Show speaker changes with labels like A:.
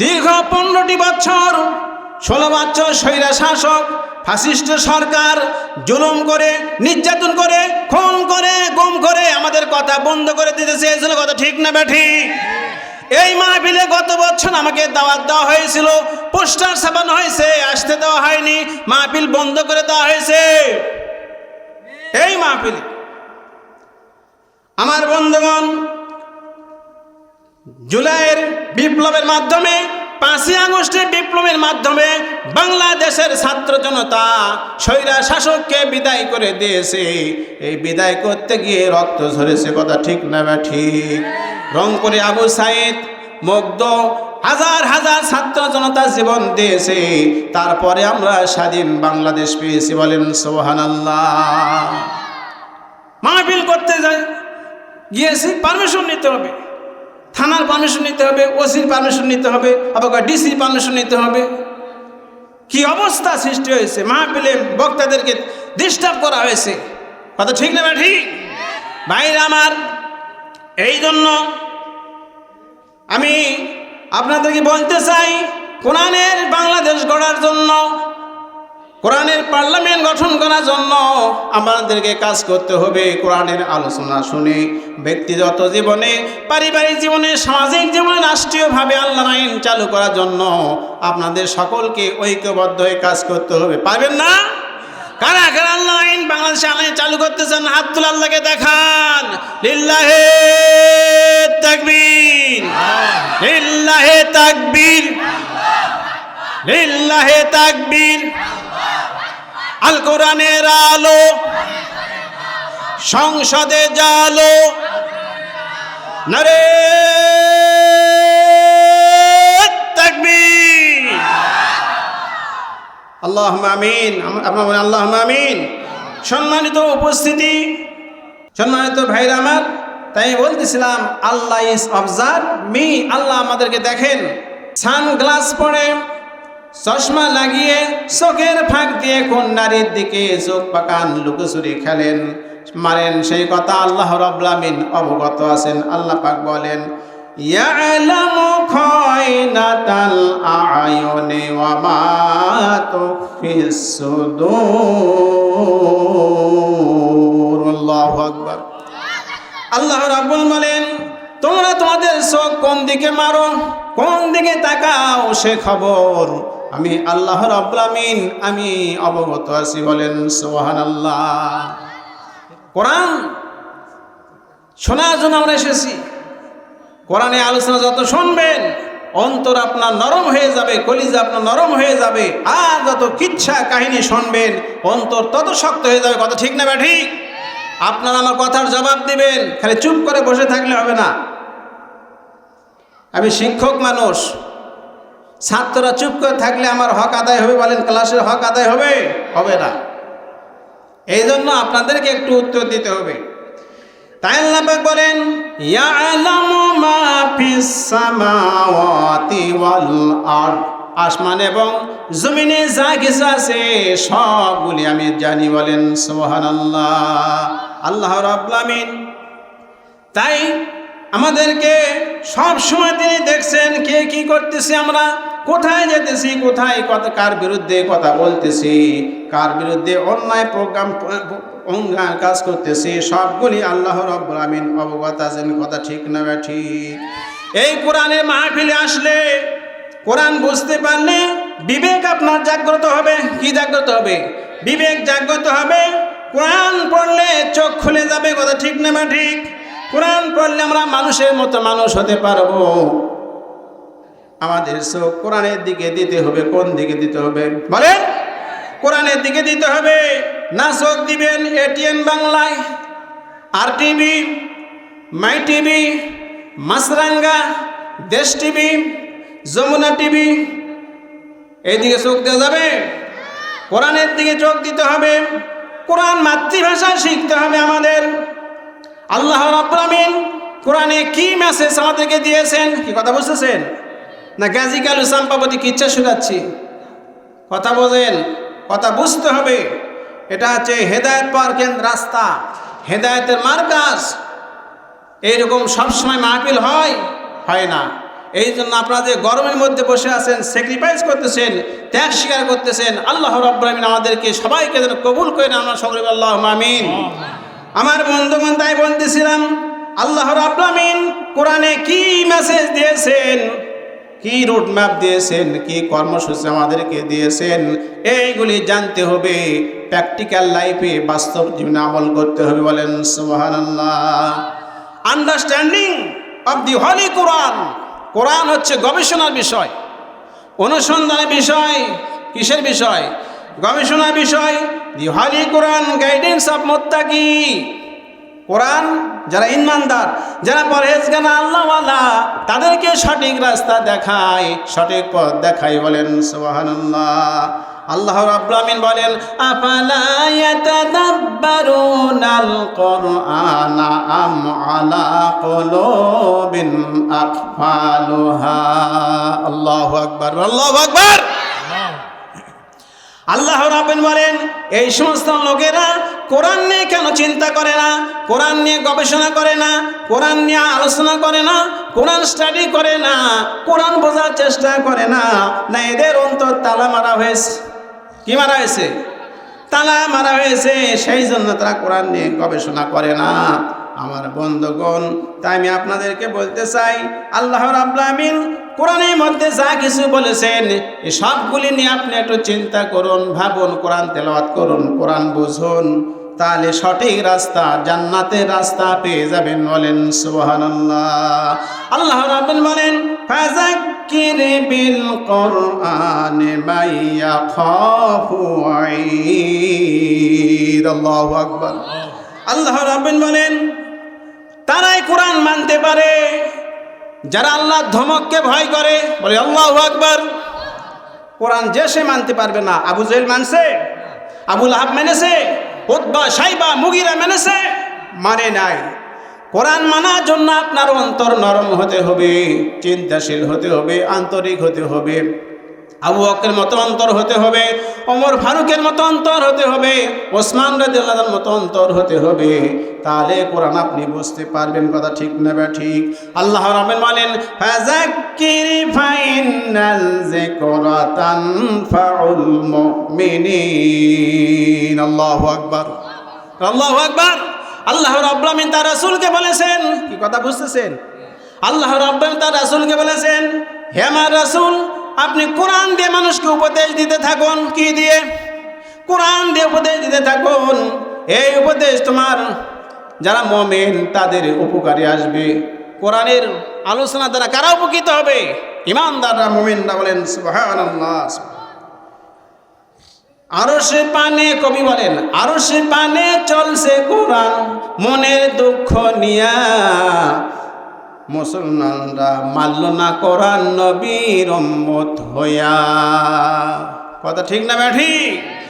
A: দীর্ঘ পনেরোটি বছর, ষোলো বছর স্বৈরা শাসক ফাসিস্ট সরকার জুলুম করে, নির্যাতন করে, খুন করে, গুম করে আমাদের কথা বন্ধ করে দিতে চেয়েছিল কথা ঠিক না ব্যাঠি এই মাহফিলে গত বছর আমাকে দাওয়াত দেওয়া হয়েছিল, পোস্টার ছাপানো হয়েছে, আসতে দেওয়া হয়নি, মাহফিল বন্ধ করে দেওয়া হয়েছে। এই মাহফিলে আমার বন্ধুগণ জুলাইয়ের বিপ্লবের মাধ্যমে, পাঁচই আগস্টের বিপ্লবের মাধ্যমে বাংলাদেশের ছাত্র জনতা স্বৈরা শাসককে বিদায় করে দিয়েছে। এই বিদায় করতে গিয়ে রক্ত ঝরেছে, কথা ঠিক না বা ঠিক? রংপুরে আবু সাইদ মুগ্ধ হাজার হাজার ছাত্র জনতা জীবন দিয়েছে। তারপরে আমরা স্বাধীন বাংলাদেশ পেয়েছি, বলেন সোহান আল্লাহ মাহফিল করতে যাই গিয়েছি, পারমিশন নিতে হবে। থানার পারমিশন নিতে হবে, ওসির পারমিশন নিতে হবে, আবার ডিসির পারমিশন নিতে হবে। কি অবস্থা সৃষ্টি হয়েছে? মাহফিলে বক্তাদেরকে ডিস্টার্ব করা হয়েছে। কথা ঠিক না ঠিক? ভাইরা আমার এই জন্য আমি আপনাদেরকে বলতে চাই, কোরআনের বাংলাদেশ গড়ার জন্য কোরআনের পার্লামেন্ট গঠন করার জন্য আমাদেরকে কাজ করতে হবে কোরআনের আলোচনা শুনে, ব্যক্তিগত জীবনে, পারিবারিক জীবনে, সামাজিক জীবনে, রাষ্ট্রীয়ভাবে আল্লাহ আইন চালু করার জন্য আপনাদের সকলকে ঐক্যবদ্ধ হয়ে কাজ করতে হবে। পারবেন না? কারা কারা আল্লাহ আইন বাংলাদেশে আইন চালু করতে চান তুলে আল্লাহকে দেখান। লিল্লাহে তাকবীর। লিল্লাহে তাকবীর। লিল্লাহে তাকবীর। কোরআনের আলো, সংসদে জালো। নরে আল্লাহ বলেন আল্লাহ আমিন। সম্মানিত উপস্থিতি, সম্মানিত ভাইরা আমার, তাই বলতেছিলাম, Allah is observe me Allah আমাদেরকে দেখেন। সানগ্লাস পরে চশমা লাগিয়ে চোখের ফাঁক দিয়ে কোন নারীর দিকে চোখ পাকান, লুকোচুরি খেলেন। মারেন সেই কথা আল্লাহ রবলামিন অবগত আছেন, আল্লাহ পাক বলেন আল্লাহু রাব্বুল বলেন, তোমরা তোমাদের চোখ কোন দিকে মারো, কোন দিকে তাকাও সে খবর। আমি আল্লাহ রব্লামিন আমি অবগত আছি বলেন সোহান আল্লাহ কোরআন, শোনার জন্য আমরা এসেছি। কোরআনে আলোচনা যত শুনবেন, অন্তর আপনার নরম হয়ে যাবে, কলিজা আপনার নরম হয়ে যাবে, আর যত কিচ্ছা কাহিনী শুনবেন, অন্তর তত শক্ত হয়ে যাবে। কথা ঠিক না বা ঠিক? আপনারা আমার কথার জবাব দিবেন, খালি চুপ করে বসে থাকলে হবে না। আমি শিক্ষক মানুষ ছাত্ররা চুপ করে থাকলে আমার হক আদায় হবে বলেন, ক্লাসের হক আদায় হবে? হবে না। এই জন্য আপনাদেরকে একটু উত্তর দিতে হবে। তাই আল্লাহ বলেন আসমান এবং জমিনে যা কিছু আছে, সবগুলি আমি জানি বলেন, সুবহানাল্লাহ। আল্লাহ রাব্বুল আমিন তাই আমাদেরকে সব সময় তিনি দেখছেন কে কি করতেছি আমরা। কোথায় যেতেছি, কোথায় কত, কার বিরুদ্ধে কথা বলতেছি, কার বিরুদ্ধে অন্যায় প্রোগ্রাম কাজ করতেছি, সবগুলি আল্লাহ রব্বুল আমিন অবগত আছেন। কথা ঠিক না ঠিক। এই কোরআনের মাহফিলে আসলে কোরআন বুঝতে পারলে বিবেক আপনার জাগ্রত হবে। কি জাগ্রত হবে? বিবেক জাগ্রত হবে। কোরআন পড়লে চোখ খুলে যাবে। কথা ঠিক না ঠিক। কোরআন পড়লে আমরা মানুষের মতো মানুষ হতে পারব। আমাদের চোখ কোরআনের দিকে দিতে হবে, কোন দিকে দিতে হবে? বলেন, কোরআনের দিকে দিতে হবে। না চোখ দিবেন এটিএন বাংলায় R TV My TV Maasranga Desh TV, Jamuna TV, এইদিকে চোখ দেওয়া যাবে? কোরআনের দিকে চোখ দিতে হবে। কোরআন মাতৃভাষা শিখতে হবে আমাদের। আল্লাহ রাব্বুল কোরআনে কি মেসেজ আমাদেরকে দিয়েছেন? কি কথা বুঝতেছেন? না গাজী কালু চাম্পাবতী কিচ্ছা শোনাচ্ছি কথা বোঝেন, কথা বুঝতে হবে। এটা হচ্ছে হেদায়ত পাওয়ার কেন্দ্র, রাস্তা। হেদায়তের মার্কাজ। এইরকম সবসময় মাহফিল হয় হয় না। এই জন্য আপনারা যে গরমের মধ্যে বসে আছেন স্যাক্রিফাইস করতেছেন, ত্যাগ স্বীকার করতেছেন, আল্লাহ রব্রাহিন আমাদেরকে সবাইকে যেন কবুল করে আমরা সকলে আল্লাহ মামিন আমার বন্ধুগণ তাই বলতেছিলাম আল্লাহ রাব্লামিন কোরআনে কি মেসেজ দিয়েছেন? কি রুট ম্যাপ দিয়েছেন? কি কর্মসূচি আমাদেরকে দিয়েছেন? এইগুলি জানতে হবে প্র্যাকটিক্যাল লাইফে বাস্তব জীবনে আমল করতে হবে বলেন, সুবহানাল্লাহ। আন্ডারস্ট্যান্ডিং অফ দি হলি কোরআন কোরআন হচ্ছে গবেষণার বিষয়, অনুসন্ধানের বিষয়, কিসের বিষয়? গবেষণার বিষয় দি হলি কোরআন গাইডেন্স অফ মোত্তাকি। কোরআন যারা ইমানদার, যারা পরহেজগানা আল্লাহওয়ালা, তাদেরকে সঠিক রাস্তা দেখায়, সঠিক পথ দেখায় বলেন, সুবহানাল্লাহ। আল্লাহ রাব্বুল আমিন বলেন, আফালা ইয়াতাদাব্বারুনাল কুরআনা আম আলা কুলুবিন আকফালুহা? আল্লাহু আকবার আল্লাহু আকবার। আল্লাহ রাবেন বলেন এই সমস্ত লোকেরা কোরআন নিয়ে কেন চিন্তা করে না? কোরআন নিয়ে গবেষণা করে না? কোরআন নিয়ে আলোচনা করে না? কোরআন স্টাডি করে না? কোরআন বোঝার চেষ্টা করে না? না, এদের অন্তর তালা মারা হয়েছে। কি মারা হয়েছে? তালা মারা হয়েছে। সেই জন্য তারা কোরআন নিয়ে গবেষণা করে না। আমার বন্ধুগণ, তাই আমি আপনাদেরকে বলতে চাই, আল্লাহ রাব্লামিন কোরআনের মধ্যে যা কিছু বলেছেন এই সবগুলি নিয়ে আপনি একটু চিন্তা করুন, ভাবুন, কোরআন তেলাওয়াত করুন, কোরআন বুঝুন, তাহলে সঠিক রাস্তা, জান্নাতের রাস্তা পেয়ে যাবেন, বলেন সুবহানাল্লাহ। আল্লাহ রাব্বুল বলেন, ফাযাক্কির বিল কোরআনে মাইয়া খাফু আইদ। আল্লাহু আকবার। আল্লাহ রাব্বুল বলেন, তারাই কোরআন মানতে পারে। যারা আল্লাহ ধমককে ভয় করে, বলে, আল্লাহ আকবর। কোরআন যে সে মানতে পারবে না। আবু জেল মানছে আবুল আহাব মেনেছে উদ্বা সাইবা, মুগিরা মেনেছে মানে নাই। কোরআন মানার জন্য আপনার অন্তর নরম হতে হবে, চিন্তাশীল হতে হবে, আন্তরিক হতে হবে। আবু বকরের মতো অন্তর হতে হবে অমর ফারুকের মতো অন্তর হতে হবে, ওসমান রাদিয়াল্লাহর মতো অন্তর হতে হবে। তাহলে কোরআন আপনি বুঝতে পারবেন কথা ঠিক না বা ঠিক। আল্লাহ রাব্বুল বলেন ফাযাক্কির ফাইনাল যিকরা তানফাউল মুমিনিন। আল্লাহু আকবার। আল্লাহু আকবার। আল্লাহ রাব্বুল আমিন তার রাসূলকে বলেছেন, কি কথা বুঝতেছেন? আল্লাহ রাব্বুল তার রাসূলকে বলেছেন, হে আমার রাসূল আপনি কোরআন দিয়ে মানুষকে উপদেশ দিতে থাকুন, কি দিয়ে? কোরআন দিয়ে উপদেশ দিতে থাকুন। এই উপদেশ তোমার, যারা মমেন, তাদের উপকারে আসবে। কোরআনের আলোচনা দ্বারা কারা উপকৃত হবে? ইমানদাররা, মোমেনরা বলেন আরও সে পানে কবি বলেন আরও সে পানে চলছে কোরআন, মনের দুঃখ নিয়া। মুসলমানরা মাল্য না করার নবীর হইয়া। কথা ঠিক না ব্যাঠি